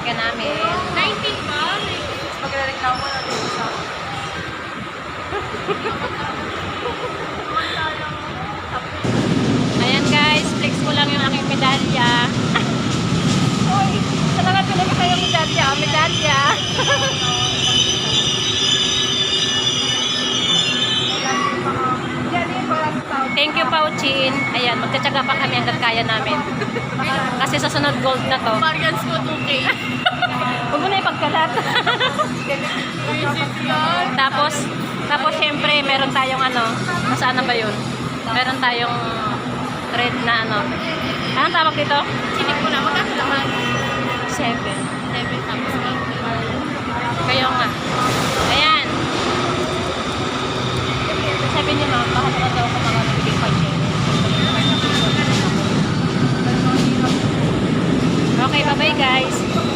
sasakyan namin. Sabihin, ayan, magtsatsaga pa kami hanggang kaya namin. Kasi sa sunod gold na to, Variants ko 2K. huwag mo na ipagkalat. Tapos, tapos syempre, meron tayong ano, nasaan na ba yun? Meron tayong red na ano. Anong tawag dito? Sinig ko na. Magkano naman? Seven. 7 tapos 8. Kayo nga. Ayan. Sabi niyo ma'am, bakit guys.